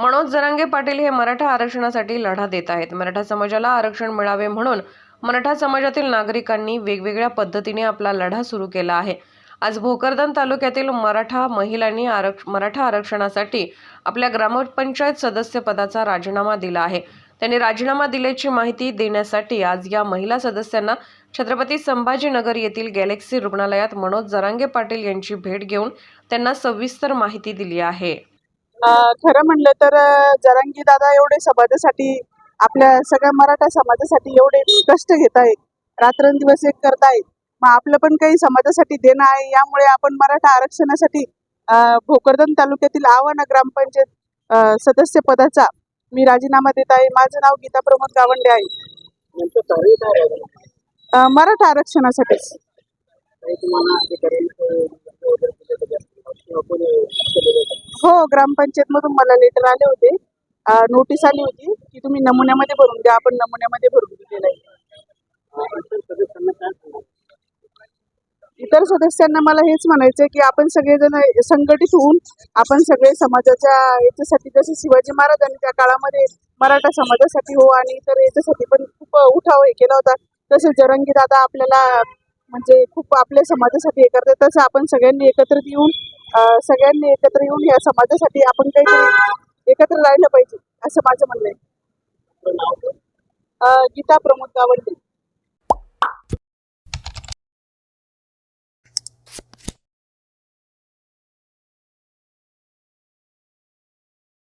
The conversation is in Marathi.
मनोज जरांगे पाटील हे मराठा आरक्षणासाठी लढा देत आहेत. मराठा समाजाला आरक्षण मिळावे म्हणून मराठा समाजातील नागरिकांनी वेगवेगळ्या पद्धतीने आपला लढा सुरू केला आहे. आज भोकरदन तालुक्यातील मराठा महिलांनी आरक्ष मराठा आरक्षणासाठी आपल्या ग्रामपंचायत सदस्यपदाचा राजीनामा दिला आहे. त्यांनी राजीनामा दिल्याची माहिती देण्यासाठी आज या महिला सदस्यांना छत्रपती संभाजीनगर येथील गॅलेक्सी रुग्णालयात मनोज जरांगे पाटील यांची भेट घेऊन त्यांना सविस्तर माहिती दिली आहे. खरं म्हणलं तर जरांगी दादा एवढे समाजासाठी आपल्या सगळ्या मराठा समाजासाठी एवढे कष्ट घेत आहेत रात्रंदिवस एक करतायत. मग आपलं पण काही समाजासाठी देणं आहे. यामुळे आपण मराठा आरक्षणासाठी भोकरदन तालुक्यातील आव्हाना ग्रामपंचायत सदस्य पदाचा मी राजीनामा देत आहे. माझं नाव गीता प्रमोद गावंडे आहे. मराठा आरक्षणासाठीच. हो ग्रामपंचायत मधून मला लेटर आले होते. नोटीस आली होती की तुम्ही नमुन्यामध्ये भरून द्या आपण नमुन्यामध्ये भरून दिलेलं आहे इतर सदस्यांना मला हेच म्हणायचं की आपण सगळेजण संघटित होऊन आपण सगळे समाजाच्या याच्यासाठी जसे शिवाजी महाराजांनी त्या काळामध्ये मराठा समाजासाठी हो आणि इतर याच्यासाठी पण खूप उठाव हे केला होता. तसे जरंगी दादा आपल्याला म्हणजे खूप आपल्या समाजासाठी हे करतात. तसं आपण सगळ्यांनी एकत्रित येऊन सगळ्यांनी एकत्र येऊन या समाजासाठी आपण काहीतरी एकत्र राहिलं पाहिजे असं माझं म्हणणं आहे. गीता प्रमोद गावंडे.